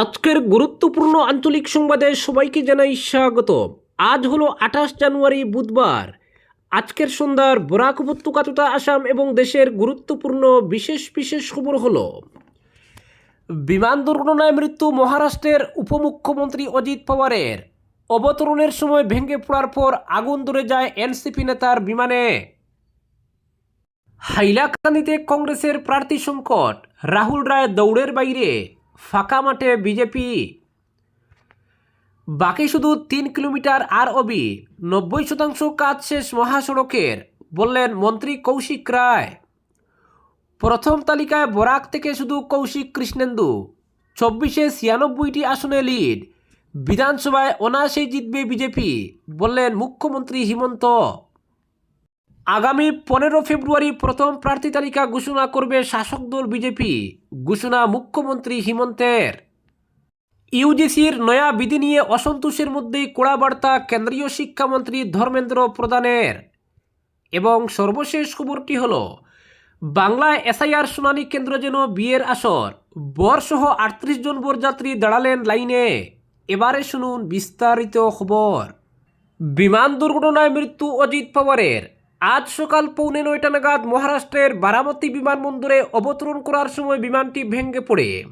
আজকের গুরুত্বপূর্ণ আঞ্চলিক সংবাদে সবাইকে জানাই স্বাগত। আজ হলো আঠাশ জানুয়ারি, বুধবার। আজকের সন্ধ্যার বরাক উপত্যকা তথা আসাম এবং দেশের গুরুত্বপূর্ণ বিশেষ বিশেষ খবর হলো, বিমান দুর্ঘটনায় মৃত্যু মহারাষ্ট্রের উপমুখ্যমন্ত্রী অজিত পাওয়ারের। অবতরণের সময় ভেঙে পড়ার পর আগুন ধরে যায় এনসিপি নেতার বিমানে। হাইলাকান্দিতে কংগ্রেসের প্রার্থী সংকট, রাহুল রায় দৌড়ের বাইরে। ফাঁকা মাঠে বিজেপি। বাকি শুধু তিন কিলোমিটার আর অবি নব্বই শতাংশ কাজ শেষ মহাসড়কের, বললেন মন্ত্রী কৌশিক রায়। প্রথম তালিকায় বরাক থেকে শুধু কৌশিক কৃষ্ণেন্দু, চব্বিশে ছিয়ানব্বইটি আসনে লিড, বিধানসভায় অনায়াসেই জিতবে বিজেপি, বললেন মুখ্যমন্ত্রী হিমন্ত আগামী পনেরো ফেব্রুয়ারি প্রথম প্রার্থী তালিকা ঘোষণা করবে শাসক দল বিজেপি। ঘোষণা মুখ্যমন্ত্রী হিমন্তের। ইউজিসির নয়া বিধি নিয়ে অসন্তোষের মধ্যেই কড়া বার্তা কেন্দ্রীয় শিক্ষামন্ত্রী ধর্মেন্দ্র প্রধানের। এবং সর্বশেষ খবরটি হল বাংলায় এসআইআর শুনানি কেন্দ্র যেন বিয়ের আসর, বরসহ আটত্রিশ জন বরযাত্রী দাঁড়ালেন লাইনে। এবারে শুনুন বিস্তারিত খবর। বিমান দুর্ঘটনায় মৃত্যু অজিত পাওয়ারের। আজ সকাল পৌনে নয়টা নাগাদ মহারাষ্ট্রের বারামতি বিমানবন্দরে অবতরণ করার সময় বিমানটি ভেঙে পড়ে।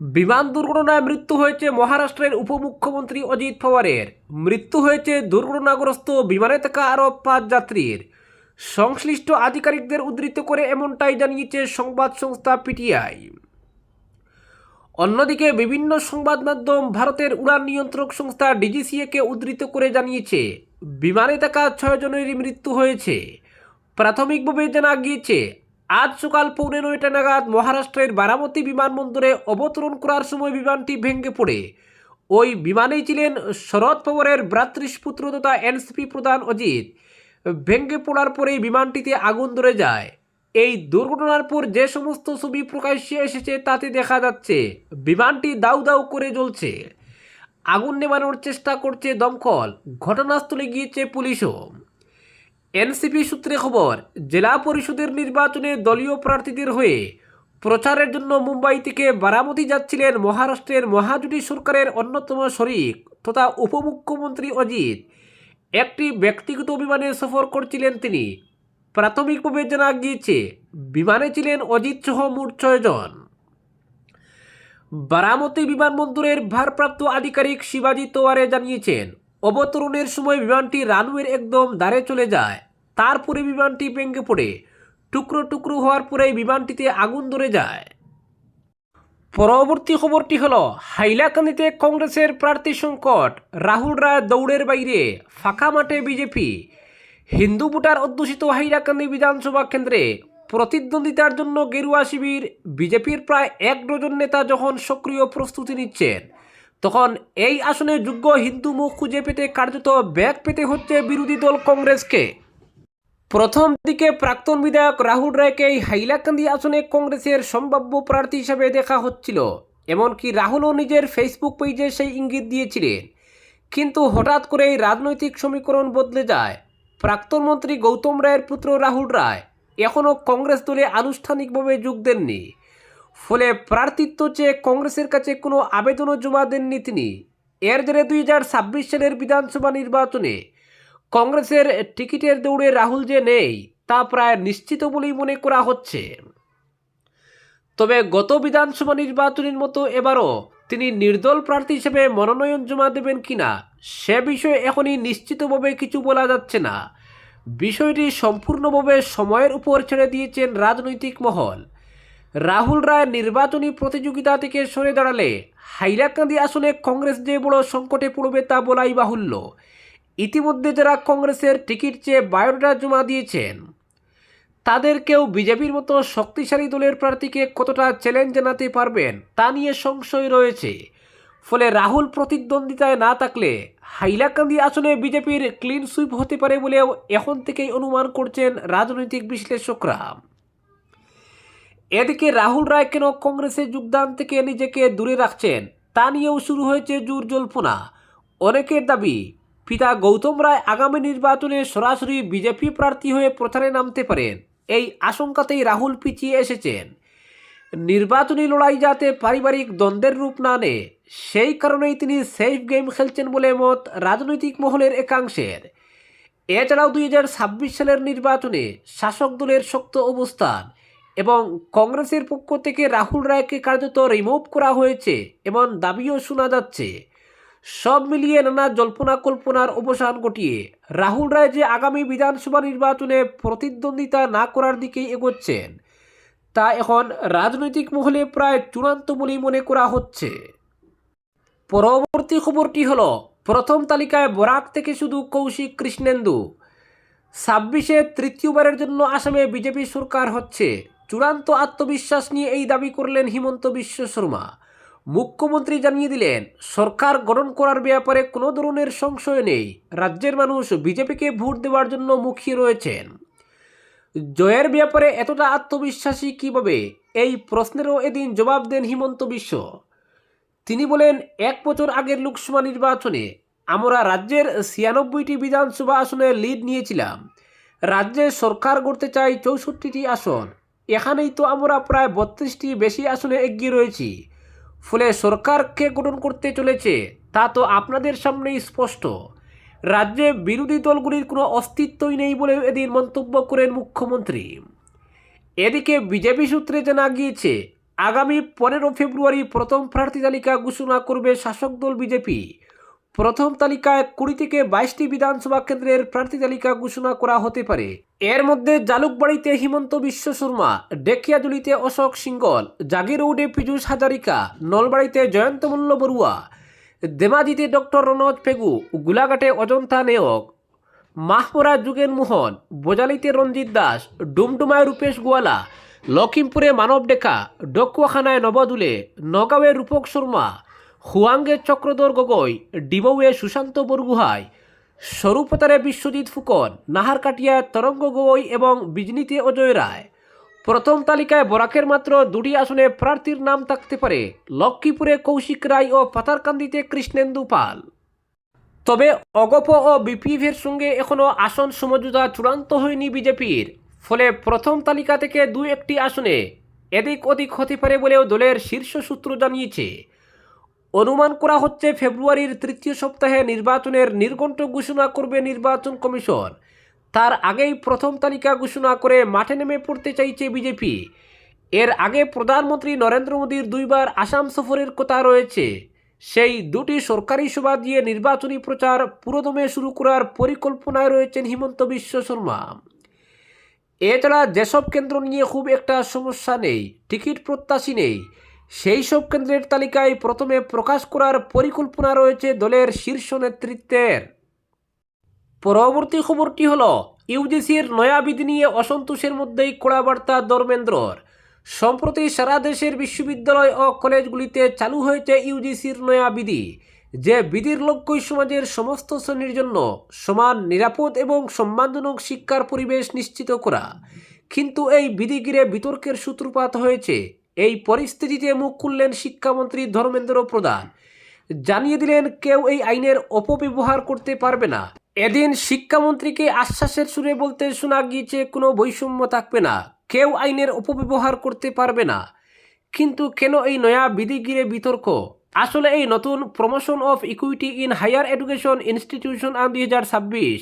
বিমান দুর্ঘটনায় মৃত্যু হয়েছে মহারাষ্ট্রের উপমুখ্যমন্ত্রী অজিত পাওয়ারের। মৃত্যু হয়েছে দুর্ঘটনাগ্রস্ত বিমানে থাকা আরও পাঁচ যাত্রীর। সংশ্লিষ্ট আধিকারিকদের উদ্ধৃত করে এমনটাই জানিয়েছে সংবাদ সংস্থা পিটিআই। অন্যদিকে বিভিন্ন সংবাদ মাধ্যম ভারতের উড়ান নিয়ন্ত্রক সংস্থা ডিজিসিএকে উদ্ধৃত করে জানিয়েছে বিমানে থাকা ছয় জনেরই মৃত্যু হয়েছে। প্রাথমিকভাবে জানা গিয়েছে। আজ সকাল পৌনে নয়টা নাগাদ মহারাষ্ট্রের বারামতি বিমানবন্দরে অবতরণ করার সময় বিমানটি ভেঙে পড়ে। ওই বিমানেই ছিলেন শরদ পাওয়ারের ভ্রাতৃষ্পুত্র তথা এনসিপি প্রধান অজিত। ভেঙে পড়ার পরেই বিমানটিতে আগুন ধরে যায়। এই দুর্ঘটনার পর যে সমস্ত ছবি প্রকাশ্যে এসেছে তাতে দেখা যাচ্ছে, বিমানটি দাউ দাউ করে জ্বলছে। আগুন নেবানোর চেষ্টা করছে দমকল, ঘটনাস্থলে গিয়েছে পুলিশও। এনসিপি সূত্রে খবর, জেলা পরিষদের নির্বাচনে দলীয় প্রার্থীদের হয়ে প্রচারের জন্য মুম্বাই থেকে বারামতি যাচ্ছিলেন মহারাষ্ট্রের মহাজুটি সরকারের অন্যতম শরিক তথা উপমুখ্যমন্ত্রী অজিত। একটি ব্যক্তিগত বিমানে সফর করছিলেন তিনি। প্রাথমিকভাবে জানা গিয়েছে, বিমানে ছিলেন অজিত সহ মোট ছয়জন। বারামতি বিমানবন্দরের ভারপ্রাপ্ত আধিকারিক শিবাজি তোয়ারে জানিয়েছেন, অবতরণের সময় বিমানটি রানওয়ের একদম দাঁড়ে চলে যায়। তারপরে বিমানটি ভেঙে পড়ে। টুকরো টুকরো হওয়ার পরে বিমানটিতে আগুন ধরে যায়। পরবর্তী খবরটি হল, হাইলাকান্দিতে কংগ্রেসের প্রার্থী সংকট। রাহুল রায় দৌড়ের বাইরে, ফাঁকা মাঠে বিজেপি। হিন্দু ভোটার অধ্যুষিত হাইলাকান্দি বিধানসভা কেন্দ্রে প্রতিদ্বন্দ্বিতার জন্য গেরুয়া শিবির, বিজেপির প্রায় এক ডজন নেতা যখন সক্রিয় প্রস্তুতি নিচ্ছেন, তখন এই আসনে যোগ্য হিন্দু মুখ খুঁজে পেতে কার্যত ব্যাগ পেতে হচ্ছে বিরোধী দল কংগ্রেসকে। প্রথম দিকে প্রাক্তন বিধায়ক রাহুল রায়কে এই হাইলাকান্দি আসনে কংগ্রেসের সম্ভাব্য প্রার্থী হিসেবে দেখা হচ্ছিল, এমনকি রাহুলও নিজের ফেসবুক পেজে সেই ইঙ্গিত দিয়েছিলেন। কিন্তু হঠাৎ করেই রাজনৈতিক সমীকরণ বদলে যায়। প্রাক্তন মন্ত্রী গৌতম রায়ের পুত্র রাহুল রায় এখনও কংগ্রেস দলে আনুষ্ঠানিকভাবে যোগ দেননি। ফলে প্রার্থিত্ব চেয়ে কংগ্রেসের কাছে কোনো আবেদনও জমা দেননি তিনি। এর জেরে দুই ছাব্বিশ সালের বিধানসভা নির্বাচনে কংগ্রেসের টিকিটের দৌড়ে রাহুল যে নেই, তা প্রায় নিশ্চিত বলেই মনে করা হচ্ছে। তবে গত বিধানসভা নির্বাচনের মতো এবারও তিনি নির্দল প্রার্থী হিসেবে মনোনয়ন জমা দেবেন কিনা, সে বিষয়ে এখনই নিশ্চিতভাবে কিছু বলা যাচ্ছে না। বিষয়টি সম্পূর্ণভাবে সময়ের উপর ছেড়ে দিয়েছেন রাজনৈতিক মহল। রাহুল রায় নির্বাচনী প্রতিযোগিতা থেকে সরে দাঁড়ালে হাইলাকান্দি আসলে কংগ্রেস যে বড় সংকটে পড়বে তা বলাই বাহুল্য। ইতিমধ্যে যারা কংগ্রেসের টিকিট চেয়ে বায়োডাটা জমা দিয়েছেন, তাদের কেউ বিজেপির মতো শক্তিশালী দলের প্রার্থীকে কতটা চ্যালেঞ্জ জানাতে পারবেন তা নিয়ে সংশয় রয়েছে। ফলে রাহুল প্রতিদ্বন্দ্বিতায় না থাকলে হাইলাকান্দি আসলে বিজেপির ক্লিন সুইপ হতে পারে বলেও এখন থেকেই অনুমান করছেন রাজনৈতিক বিশ্লেষকরা। এদিকে রাহুল রায় কেন কংগ্রেসে যোগদান থেকে নিজেকে দূরে রাখছেন, তা নিয়েও শুরু হয়েছে জোর জল্পনা। অনেকের দাবি, পিতা গৌতম রায় আগামী নির্বাচনে সরাসরি বিজেপি প্রার্থী হয়ে প্রচারে নামতে পারেন, এই আশঙ্কাতেই রাহুল পিছিয়ে এসেছেন। নির্বাচনী লড়াই যাতে পারিবারিক দ্বন্দ্বের রূপ না নেয়, সেই কারণেই তিনি সেফ গেম খেলছেন বলে মত রাজনৈতিক মহলের একাংশের। এছাড়াও দুই হাজার ছাব্বিশ সালের নির্বাচনে শাসক দলের শক্ত অবস্থান এবং কংগ্রেসের পক্ষ থেকে রাহুল রায়কে কার্যত রিমুভ করা হয়েছে এমন দাবিও শোনা যাচ্ছে। সব মিলিয়ে নানা জল্পনা কল্পনার অবসান ঘটিয়ে রাহুল রায় যে আগামী বিধানসভা নির্বাচনে প্রতিদ্বন্দ্বিতা না করার দিকেই এগোচ্ছেন। তা এখন রাজনৈতিক মহলে প্রায় চূড়ান্ত বলেই মনে করা হচ্ছে। পরবর্তী খবরটি হল, প্রথম তালিকায় বরাক থেকে শুধু কৌশিক কৃষ্ণেন্দু। ছাব্বিশে তৃতীয়বারের জন্য আসামে বিজেপি সরকার হচ্ছে। চূড়ান্ত আত্মবিশ্বাস নিয়ে এই দাবি করলেন হিমন্ত বিশ্ব শর্মা। মুখ্যমন্ত্রী জানিয়ে দিলেন, সরকার গঠন করার ব্যাপারে কোনো ধরনের সংশয় নেই। রাজ্যের মানুষ বিজেপিকে ভোট দেওয়ার জন্য মুখিয়ে রয়েছেন। জয়ের ব্যাপারে এতটা আত্মবিশ্বাসী কীভাবে? এই প্রশ্নেরও এদিন জবাব দেন হিমন্ত বিশ্ব। তিনি বলেন, এক বছর আগের লোকসভা নির্বাচনে আমরা রাজ্যের ছিয়ানব্বইটি বিধানসভা আসনে লিড নিয়েছিলাম। রাজ্যে সরকার গড়তে চাই চৌষট্টিটি আসন। এখানেই তো আমরা প্রায় বত্রিশটি বেশি আসনে এগিয়ে রয়েছি। ফলে সরকারকে গঠন করতে চলেছে, তা তো আপনাদের সামনেই স্পষ্ট। রাজ্যে বিরোধী দলগুলির কোনো অস্তিত্বই নেই বলে এদিন মন্তব্য করেন মুখ্যমন্ত্রী। এদিকে বিজেপি সূত্রে জানা গিয়েছে, আগামী পনেরো ফেব্রুয়ারি প্রথম প্রার্থী তালিকা ঘোষণা করবে শাসক দল বিজেপি। প্রথম তালিকায় কুড়ি থেকে বাইশটি বিধানসভা কেন্দ্রের প্রার্থী তালিকা ঘোষণা করা হতে পারে। এর মধ্যে জালুকবাড়িতে হিমন্ত বিশ্ব শর্মা, ডেকিয়াজুলিতে অশোক সিঙ্গল জাগিরৌডে পীযূষ হাজারিকা, নলবাড়িতে জয়ন্ত মল্ল বড়ুয়া ধেমাজিতে ডক্টর রনজ পেগু, গোলাঘাটে অজন্তা নেয়ক, মাহপরা যুগেন মোহন বোজালিতে রঞ্জিত দাস, ডুমডুমায় রূপেশ গোয়ালা লখিমপুরে মানব ডেকা, ডকুয়াখানায় নবদুলে, নগাঁওয়ে রূপক শর্মা হুয়াঙ্গে চক্রধর গগৈ, ডিবৌয়ে সুশান্ত বরগুহাই, স্বরূপতারে বিশ্বজিৎ ফুকন, নাহারকাটিয়ায় তরঙ্গ গগৈ এবং বিজনীতে অজয় রায়। প্রথম তালিকায় বরাকের মাত্র দুটি আসনে প্রার্থীর নাম থাকতে পারে, লক্ষ্মীপুরে কৌশিক রায় ও পাতারকান্দিতে কৃষ্ণেন্দু পাল। তবে অগপ ও বিপিএফের সঙ্গে এখনও আসন সমঝোতা চূড়ান্ত হয়নি বিজেপির, ফলে প্রথম তালিকা থেকে দু একটি আসনে এদিক ওদিক হতে পারে বলেও দলের শীর্ষ সূত্র জানিয়েছে। অনুমান করা হচ্ছে ফেব্রুয়ারির তৃতীয় সপ্তাহে নির্বাচনের নির্ঘণ্ট ঘোষণা করবে নির্বাচন কমিশন। তার আগেই প্রথম তালিকা ঘোষণা করে মাঠে নেমে পড়তে চাইছে বিজেপি। এর আগে প্রধানমন্ত্রী নরেন্দ্র মোদীর দুইবার আসাম সফরের কথা রয়েছে। সেই দুটি সরকারি সভা দিয়ে নির্বাচনী প্রচার পুরোদমে শুরু করার পরিকল্পনায় রয়েছেন হিমন্ত বিশ্ব শর্মা। এছাড়া যেসব কেন্দ্র নিয়ে খুব একটা সমস্যা নেই, টিকিট প্রত্যাশী নেই, সেই সব কেন্দ্রের তালিকায় প্রথমে প্রকাশ করার পরিকল্পনা রয়েছে দলের শীর্ষ নেতৃত্বের। পরবর্তী খবরটি হল, ইউজিসির নয়া বিধি নিয়ে অসন্তোষের মধ্যেই কড়া বার্তা ধর্মেন্দ্রর। সম্প্রতি সারা দেশের বিশ্ববিদ্যালয় ও কলেজগুলিতে চালু হয়েছে ইউজিসির নয়া বিধি, যে বিধির লক্ষ্যই সমাজের সমস্ত শ্রেণির জন্য সমান, নিরাপদ এবং সম্মানজনক শিক্ষার পরিবেশ নিশ্চিত করা। কিন্তু এই বিধি ঘিরে বিতর্কের সূত্রপাত হয়েছে। এই পরিস্থিতিতে মুখ খুললেন শিক্ষামন্ত্রী ধর্মেন্দ্র প্রধান। জানিয়ে দিলেন, কেউ এই আইনের অপব্যবহার করতে পারবে না। এদিন শিক্ষামন্ত্রীকে আশ্বাসের সুরে বলতে শোনা গিয়েছে, কোনো বৈষম্য থাকবে না, কেউ আইনের অপব্যবহার করতে পারবে না। কিন্তু কেন এই নয়া বিধি ঘিরে বিতর্ক? আসলে এই নতুন promotion of equity in higher education institution আন দুই হাজার ছাব্বিশ।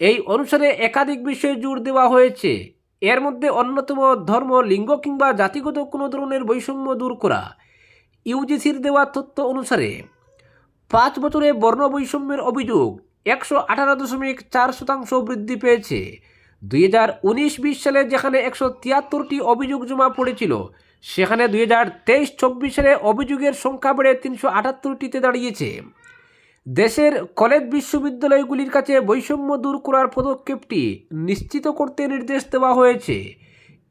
এই অনুসারে একাধিক বিষয়ে জোর দেওয়া হয়েছে। এর মধ্যে অন্যতম ধর্ম, লিঙ্গ কিংবা জাতিগত কোনো ধরনের বৈষম্য দূর করা। ইউজিসির দেওয়া তথ্য অনুসারে, পাঁচ বছরে বর্ণ বৈষম্যের অভিযোগ একশো আঠারো দশমিক চার শতাংশ বৃদ্ধি পেয়েছে। দুই হাজার উনিশ বিশ সালে যেখানে একশো তিয়াত্তরটি অভিযোগ জমা পড়েছিল, সেখানে দুই হাজার তেইশ চব্বিশ সালে অভিযোগের সংখ্যা বেড়ে তিনশো আটাত্তরটিতে দাঁড়িয়েছে। দেশের কলেজ বিশ্ববিদ্যালয়গুলির কাছে বৈষম্য দূর করার পদক্ষেপটি নিশ্চিত করতে নির্দেশ দেওয়া হয়েছে।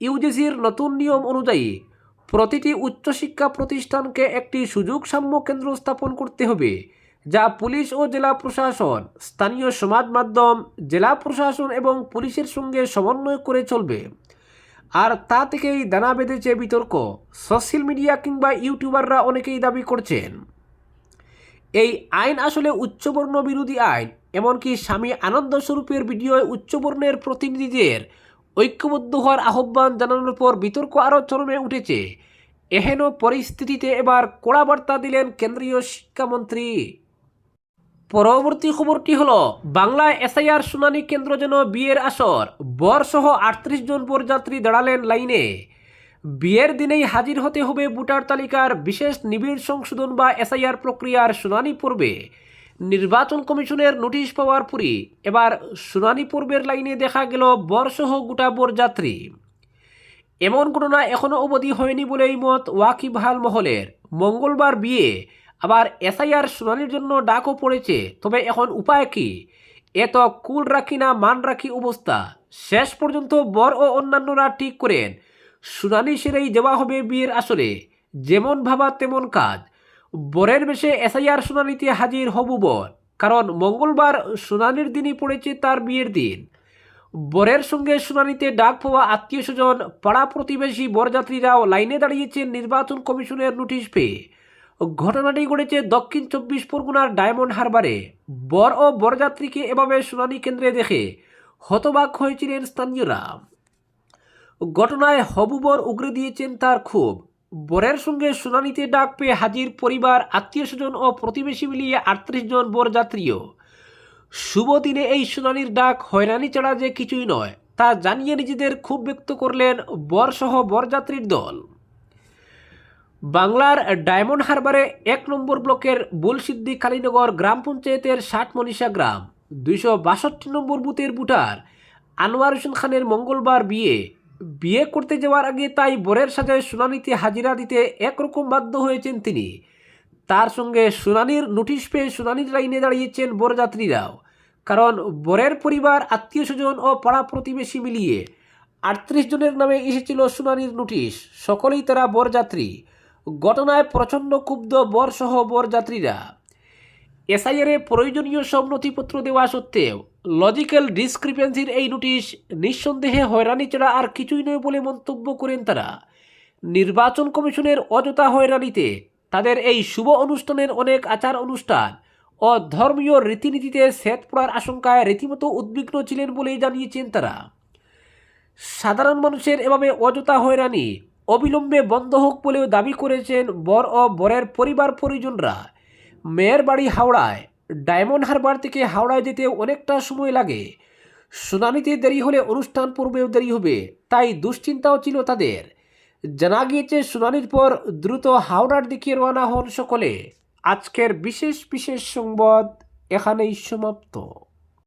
ইউজিসির নতুন নিয়ম অনুযায়ী, প্রতিটি উচ্চশিক্ষা প্রতিষ্ঠানকে একটি সুযোগ সাম্য কেন্দ্র স্থাপন করতে হবে। যা পুলিশ ও জেলা প্রশাসন, স্থানীয় সমাজ মাধ্যম, জেলা প্রশাসন এবং পুলিশের সঙ্গে সমন্বয় করে চলবে। আর তা থেকেই দানা বেঁধেছে বিতর্ক। সোশ্যাল মিডিয়া কিংবা ইউটিউবাররা অনেকেই দাবি করছেন। এই আইন আসলে উচ্চবর্ণ বিরোধী আইন, এমনকি স্বামী আনন্দ স্বরূপের ভিডিওয় উচ্চবর্ণের প্রতিনিধিদের ঐক্যবদ্ধ হওয়ার আহ্বান জানানোর পর বিতর্ক আরও চরমে উঠেছে। এহেন পরিস্থিতিতে এবার কড়া বার্তা দিলেন কেন্দ্রীয় শিক্ষামন্ত্রী পরবর্তী খবরটি হলো, বাংলায় এসআইআর শুনানি কেন্দ্র যেন বিয়ের আসর বর সহ আটত্রিশ জন বরযাত্রী দাঁড়ালেন লাইনে। বিয়ের দিনেই হাজির হতে হবে ভোটার তালিকার বিশেষ নিবিড় সংশোধন বা এসআইআর প্রক্রিয়ার শুনানি পূর্বে। নির্বাচন কমিশনের নোটিশ পাওয়ার পরই এবার শুনানি পূর্বের লাইনে দেখা গেল বরসহ গোটা বরযাত্রী এমন ঘটনা এখনও অবধি হয়নি বলেই মত ওয়াকিবহাল মহলের। মঙ্গলবার বিয়ে আবার এসআইআর শুনানির জন্য ডাকও পড়েছে। তবে এখন উপায় কি? এত কুল রাখি না, মান রাখি অবস্থা। শেষ পর্যন্ত বর ও অন্যান্যরা ঠিক করেন। শুনানি সেরেই দেওয়া হবে বিয়ের আসলে যেমন ভাবা তেমন কাজ। বরের বেশে এসআইআর শুনানিতে হাজির হবু বর। কারণ মঙ্গলবার শুনানির দিনই পড়েছে তার বিয়ের দিন। বরের সঙ্গে শুনানিতে ডাক পাওয়া আত্মীয় স্বজন, পাড়া প্রতিবেশী বরযাত্রীরাও লাইনে দাঁড়িয়েছেন নির্বাচন কমিশনের নোটিশ পেয়ে। ঘটনাটি ঘটেছে দক্ষিণ চব্বিশ পরগনার ডায়মন্ড হারবারে। বর ও বরযাত্রীকে এভাবে শুনানি কেন্দ্রে দেখে হতবাক হয়েছিলেন স্থানীয়রা। ঘটনায় হবুবর উগরে দিয়েছেন তার ক্ষোভ। বরের সঙ্গে শুনানিতে ডাক পেয়ে হাজির পরিবার, আত্মীয় স্বজন ও প্রতিবেশী মিলিয়ে আটত্রিশ জন বরযাত্রীও। শুভ দিনে এই শুনানির ডাক হয়রানি ছাড়া যে কিছুই নয়, তা জানিয়ে নিজেদের ক্ষোভ ব্যক্ত করলেন বরসহ বরযাত্রীর দল। বাংলার ডায়মন্ড হারবারে এক নম্বর ব্লকের বুলসিদ্ধি কালীনগর গ্রাম পঞ্চায়েতের ষাট মনীষা গ্রাম, দুইশো বাষট্টি নম্বর বুথের বুটার আনোয়ার হোসেন খানের মঙ্গলবার বিয়ে। বিয়ে করতে যাওয়ার আগে তাই বরের সাজায় শুনানিতে হাজিরা দিতে একরকম বাধ্য হয়েছেন তিনি। তার সঙ্গে শুনানির নোটিশ পেয়ে শুনানির লাইনে দাঁড়িয়েছেন বরযাত্রীরাও কারণ বরের পরিবার, আত্মীয় স্বজন ও পাড়া প্রতিবেশী মিলিয়ে আটত্রিশ জনের নামে এসেছিল শুনানির নোটিশ। সকলেই তারা বরযাত্রী ঘটনায় প্রচণ্ড ক্ষুব্ধ বর সহ বরসহ বরযাত্রীরা। এসআইআরে প্রয়োজনীয় সব নথিপত্র দেওয়া সত্ত্বেও লজিক্যাল ডিসক্রিপেন্সির এই নোটিশ নিঃসন্দেহে হয়রানি ছাড়া আর কিছুই নয় বলে মন্তব্য করেন তারা। নির্বাচন কমিশনের অযথা হয়রানিতে তাদের এই শুভ অনুষ্ঠানের অনেক আচার অনুষ্ঠান ও ধর্মীয় রীতিনীতিতে সেত পড়ার আশঙ্কায় রীতিমতো উদ্বিগ্ন ছিলেন বলেই জানিয়েছেন তারা। সাধারণ মানুষের এভাবে অযথা হয়রানি অবিলম্বে বন্ধ হোক বলেও দাবি করেছেন বর ও বরের পরিবার পরিজনরা। মেয়ের বাড়ি হাওড়ায়, ডায়মন্ড হারবার থেকে হাওড়ায় যেতে অনেকটা সময় লাগে। শুনানিতে দেরি হলে অনুষ্ঠান পূর্বেও দেরি হবে, তাই দুশ্চিন্তাও ছিল তাদের। জানা গিয়েছে, শুনানির পর দ্রুত হাওড়ার দিকে রওনা হন সকলে। আজকের বিশেষ বিশেষ সংবাদ এখানেই সমাপ্ত।